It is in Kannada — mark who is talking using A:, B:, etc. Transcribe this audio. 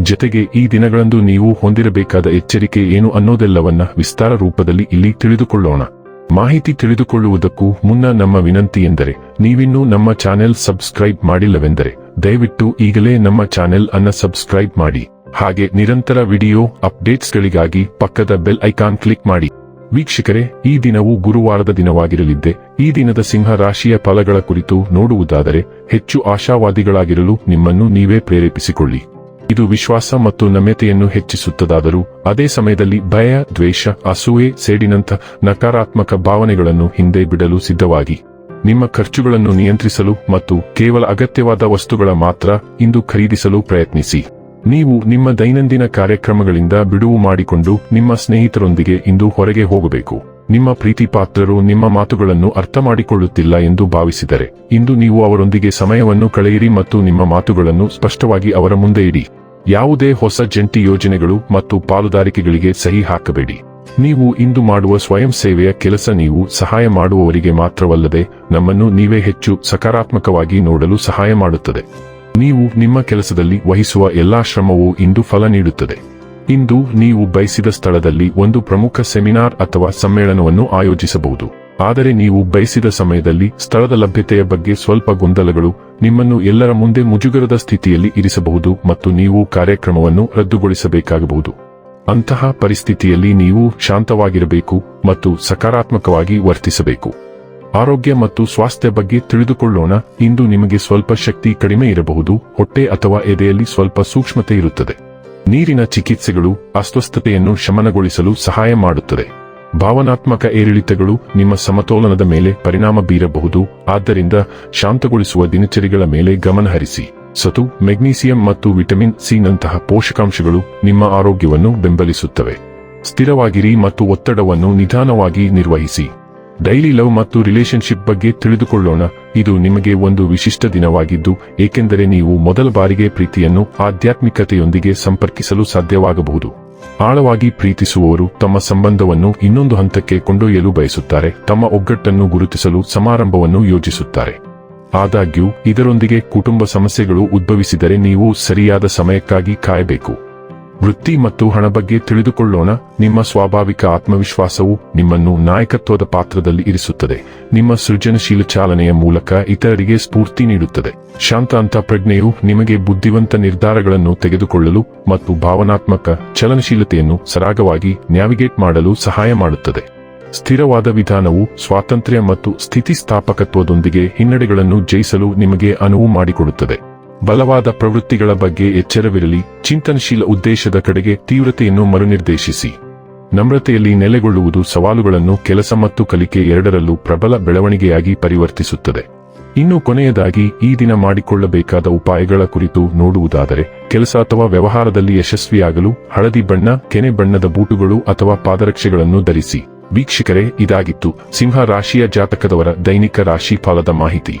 A: ಜತೆಗೆ ಈ ದಿನಗಳಂದು ನೀವು ಹೊಂದಿರಬೇಕಾದ ಎಚ್ಚರಿಕೆ ಏನು ಅನ್ನೋದೆಲ್ಲವನ್ನ ವಿಸ್ತಾರ ರೂಪದಲ್ಲಿ ಇಲ್ಲಿ ತಿಳಿದುಕೊಳ್ಳೋಣ. ಮಾಹಿತಿ ತಿಳಿದುಕೊಳ್ಳುವುದಕ್ಕೂ ಮುನ್ನ ನಮ್ಮ ವಿನಂತಿ ಎಂದರೆ, ನೀವಿನ್ನೂ ನಮ್ಮ ಚಾನೆಲ್ ಸಬ್ಸ್ಕ್ರೈಬ್ ಮಾಡಿಲ್ಲವೆಂದರೆ, ದಯವಿಟ್ಟು ಈಗಲೇ ನಮ್ಮ ಚಾನೆಲ್ ಅನ್ನ ಸಬ್ಸ್ಕ್ರೈಬ್ ಮಾಡಿ. ಹಾಗೆ ನಿರಂತರ ವಿಡಿಯೋ ಅಪ್ಡೇಟ್ಸ್ಗಳಿಗಾಗಿ ಪಕ್ಕದ ಬೆಲ್ ಐಕಾನ್ ಕ್ಲಿಕ್ ಮಾಡಿ. ವೀಕ್ಷಕರೇ, ಈ ದಿನವು ಗುರುವಾರದ ದಿನವಾಗಿರಲಿದ್ದೆ. ಈ ದಿನದ ಸಿಂಹ ರಾಶಿಯ ಫಲಗಳ ಕುರಿತು ನೋಡುವುದಾದರೆ, ಹೆಚ್ಚು ಆಶಾವಾದಿಗಳಾಗಿರಲು ನಿಮ್ಮನ್ನು ನೀವೇ ಪ್ರೇರೇಪಿಸಿಕೊಳ್ಳಿ. ಇದು ವಿಶ್ವಾಸ ಮತ್ತು ನಮ್ಯತೆಯನ್ನು ಹೆಚ್ಚಿಸುತ್ತದಾದರೂ, ಅದೇ ಸಮಯದಲ್ಲಿ ಭಯ, ದ್ವೇಷ, ಅಸೂಯೆ, ಸೇಡಿನಂಥ ನಕಾರಾತ್ಮಕ ಭಾವನೆಗಳನ್ನು ಹಿಂದೆ ಬಿಡಲು ಸಿದ್ಧವಾಗಿ. ನಿಮ್ಮ ಖರ್ಚುಗಳನ್ನು ನಿಯಂತ್ರಿಸಲು ಮತ್ತು ಕೇವಲ ಅಗತ್ಯವಾದ ವಸ್ತುಗಳ ಮಾತ್ರ ಇಂದು ಖರೀದಿಸಲು ಪ್ರಯತ್ನಿಸಿ. ನೀವು ನಿಮ್ಮ ದೈನಂದಿನ ಕಾರ್ಯಕ್ರಮಗಳಿಂದ ಬಿಡುವು ಮಾಡಿಕೊಂಡು ನಿಮ್ಮ ಸ್ನೇಹಿತರೊಂದಿಗೆ ಇಂದು ಹೊರಗೆ ಹೋಗಬೇಕು. ನಿಮ್ಮ ಪ್ರೀತಿಪಾತ್ರರು ನಿಮ್ಮ ಮಾತುಗಳನ್ನು ಅರ್ಥ ಮಾಡಿಕೊಳ್ಳುತ್ತಿಲ್ಲ ಎಂದು ಭಾವಿಸಿದರೆ, ಇಂದು ನೀವು ಅವರೊಂದಿಗೆ ಸಮಯವನ್ನು ಕಳೆಯಿರಿ ಮತ್ತು ನಿಮ್ಮ ಮಾತುಗಳನ್ನು ಸ್ಪಷ್ಟವಾಗಿ ಅವರ ಮುಂದೆ ಇಡಿ. ಯಾವುದೇ ಹೊಸ ಜಂಟಿ ಯೋಜನೆಗಳು ಮತ್ತು ಪಾಲುದಾರಿಕೆಗಳಿಗೆ ಸಹಿ ಹಾಕಬೇಡಿ. ನೀವು ಇಂದು ಮಾಡುವ ಸ್ವಯಂ ಸೇವೆಯ ಕೆಲಸ ನೀವು ಸಹಾಯ ಮಾಡುವವರಿಗೆ ಮಾತ್ರವಲ್ಲದೆ ನಮ್ಮನ್ನು ನೀವೇ ಹೆಚ್ಚು ಸಕಾರಾತ್ಮಕವಾಗಿ ನೋಡಲು ಸಹಾಯ ಮಾಡುತ್ತದೆ. ನೀವು ನಿಮ್ಮ ಕೆಲಸದಲ್ಲಿ ವಹಿಸುವ ಎಲ್ಲಾ ಶ್ರಮವು ಇಂದು ಫಲ ನೀಡುತ್ತದೆ. ಇಂದು ನೀವು ಬಯಸಿದ ಸ್ಥಳದಲ್ಲಿ ಒಂದು ಪ್ರಮುಖ ಸೆಮಿನಾರ್ ಅಥವಾ ಸಮ್ಮೇಳನವನ್ನು ಆಯೋಜಿಸಬಹುದು. ಆದರೆ ನೀವು ಬಯಸಿದ ಸಮಯದಲ್ಲಿ ಸ್ಥಳದ ಲಭ್ಯತೆಯ ಬಗ್ಗೆ ಸ್ವಲ್ಪ ಗೊಂದಲಗಳು ನಿಮ್ಮನ್ನು ಎಲ್ಲರ ಮುಂದೆ ಮುಜುಗರದ ಸ್ಥಿತಿಯಲ್ಲಿ ಇರಿಸಬಹುದು ಮತ್ತು ನೀವು ಕಾರ್ಯಕ್ರಮವನ್ನು ರದ್ದುಗೊಳಿಸಬೇಕಾಗಬಹುದು. ಅಂತಹ ಪರಿಸ್ಥಿತಿಯಲ್ಲಿ ನೀವು ಶಾಂತವಾಗಿರಬೇಕು ಮತ್ತು ಸಕಾರಾತ್ಮಕವಾಗಿ ವರ್ತಿಸಬೇಕು. ಆರೋಗ್ಯ ಮತ್ತು ಸ್ವಾಸ್ಥ್ಯ ಬಗ್ಗೆ ತಿಳಿದುಕೊಳ್ಳೋಣ, ಇಂದು ನಿಮಗೆ ಸ್ವಲ್ಪ ಶಕ್ತಿ ಕಡಿಮೆ ಇರಬಹುದು, ಹೊಟ್ಟೆ ಅಥವಾ ಎದೆಯಲ್ಲಿ ಸ್ವಲ್ಪ ಸೂಕ್ಷ್ಮತೆ ಇರುತ್ತದೆ. ನೀರಿನ ಚಿಕಿತ್ಸೆಗಳು ಅಸ್ವಸ್ಥತೆಯನ್ನು ಶಮನಗೊಳಿಸಲು ಸಹಾಯ ಮಾಡುತ್ತದೆ. ಭಾವನಾತ್ಮಕ ಏರಿಳಿತಗಳು ನಿಮ್ಮ ಸಮತೋಲನದ ಮೇಲೆ ಪರಿಣಾಮ ಬೀರಬಹುದು. ಆದ್ದರಿಂದ ಶಾಂತಗೊಳಿಸುವ ದಿನಚರಿಗಳ ಮೇಲೆ ಗಮನಹರಿಸಿ ಸತು, ಮೆಗ್ನೀಸಿಯಂ ಮತ್ತು ವಿಟಮಿನ್ ಸಿ ನಂತಹ ಪೋಷಕಾಂಶಗಳು ನಿಮ್ಮ ಆರೋಗ್ಯವನ್ನು ಬೆಂಬಲಿಸುತ್ತವೆ. ಸ್ಥಿರವಾಗಿರಿ ಮತ್ತು ಒತ್ತಡವನ್ನು ನಿಧಾನವಾಗಿ ನಿರ್ವಹಿಸಿ. ಡೈಲಿ ಲವ್ ಮತ್ತು ರಿಲೇಶನ್ಶಿಪ್ ಬಗ್ಗೆ ತಿಳಿದುಕೊಳ್ಳೋಣ. ಇದು ನಿಮಗೆ ಒಂದು ವಿಶಿಷ್ಟ ದಿನವಾಗಿದ್ದು, ಏಕೆಂದರೆ ನೀವು ಮೊದಲ ಬಾರಿಗೆ ಪ್ರೀತಿಯನ್ನು ಆಧ್ಯಾತ್ಮಿಕತೆಯೊಂದಿಗೆ ಸಂಪರ್ಕಿಸಲು ಸಾಧ್ಯವಾಗಬಹುದು. ಆಳವಾಗಿ ಪ್ರೀತಿಸುವವರು ತಮ್ಮ ಸಂಬಂಧವನ್ನು ಇನ್ನೊಂದು ಹಂತಕ್ಕೆ ಕೊಂಡೊಯ್ಯಲು ಬಯಸುತ್ತಾರೆ, ತಮ್ಮ ಒಗ್ಗಟ್ಟನ್ನು ಗುರುತಿಸಲು ಸಮಾರಂಭವನ್ನು ಯೋಜಿಸುತ್ತಾರೆ. ಆದಾಗ್ಯೂ, ಇದರೊಂದಿಗೆ ಕುಟುಂಬ ಸಮಸ್ಯೆಗಳು ಉದ್ಭವಿಸಿದರೆ ನೀವು ಸರಿಯಾದ ಸಮಯಕ್ಕಾಗಿ ಕಾಯಬೇಕು. ವೃತ್ತಿ ಮತ್ತು ಹಣ ಬಗ್ಗೆ ತಿಳಿದುಕೊಳ್ಳೋಣ. ನಿಮ್ಮ ಸ್ವಾಭಾವಿಕ ಆತ್ಮವಿಶ್ವಾಸವು ನಿಮ್ಮನ್ನು ನಾಯಕತ್ವದ ಪಾತ್ರದಲ್ಲಿ ಇರಿಸುತ್ತದೆ. ನಿಮ್ಮ ಸೃಜನಶೀಲ ಚಾಲನೆಯ ಮೂಲಕ ಇತರರಿಗೆ ಸ್ಫೂರ್ತಿ ನೀಡುತ್ತದೆ. ಶಾಂತ ಅಂತ ಪ್ರಜ್ಞೆಯು ನಿಮಗೆ ಬುದ್ಧಿವಂತ ನಿರ್ಧಾರಗಳನ್ನು ತೆಗೆದುಕೊಳ್ಳಲು ಮತ್ತು ಭಾವನಾತ್ಮಕ ಚಲನಶೀಲತೆಯನ್ನು ಸರಾಗವಾಗಿ ನ್ಯಾವಿಗೇಟ್ ಮಾಡಲು ಸಹಾಯ ಮಾಡುತ್ತದೆ. ಸ್ಥಿರವಾದ ವಿಧಾನವು ಸ್ವಾತಂತ್ರ್ಯ ಮತ್ತು ಸ್ಥಿತಿಸ್ಥಾಪಕತ್ವದೊಂದಿಗೆ ಹಿನ್ನಡೆಗಳನ್ನು ಜಯಿಸಲು ನಿಮಗೆ ಅನುವು ಮಾಡಿಕೊಡುತ್ತದೆ. ಬಲವಾದ ಪ್ರವೃತ್ತಿಗಳ ಬಗ್ಗೆ ಎಚ್ಚರವಿರಲಿ, ಚಿಂತನಶೀಲ ಉದ್ದೇಶದ ಕಡೆಗೆ ತೀವ್ರತೆಯನ್ನು ಮರುನಿರ್ದೇಶಿಸಿ. ನಮ್ರತೆಯಲ್ಲಿ ನೆಲೆಗೊಳ್ಳುವುದು ಸವಾಲುಗಳನ್ನು ಕೆಲಸ ಮತ್ತು ಕಲಿಕೆ ಎರಡರಲ್ಲೂ ಪ್ರಬಲ ಬೆಳವಣಿಗೆಯಾಗಿ ಪರಿವರ್ತಿಸುತ್ತದೆ. ಇನ್ನು ಕೊನೆಯದಾಗಿ, ಈ ದಿನ ಮಾಡಿಕೊಳ್ಳಬೇಕಾದ ಉಪಾಯಗಳ ಕುರಿತು ನೋಡುವುದಾದರೆ, ಕೆಲಸ ಅಥವಾ ವ್ಯವಹಾರದಲ್ಲಿ ಯಶಸ್ವಿಯಾಗಲು ಹಳದಿ ಬಣ್ಣ, ಕೆನೆ ಬಣ್ಣದ ಬೂಟುಗಳು ಅಥವಾ ಪಾದರಕ್ಷೆಗಳನ್ನು ಧರಿಸಿ. ವೀಕ್ಷಕರೇ, ಇದಾಗಿತ್ತು ಸಿಂಹ ರಾಶಿಯ ಜಾತಕದವರ ದೈನಿಕ ರಾಶಿ ಫಲದ ಮಾಹಿತಿ.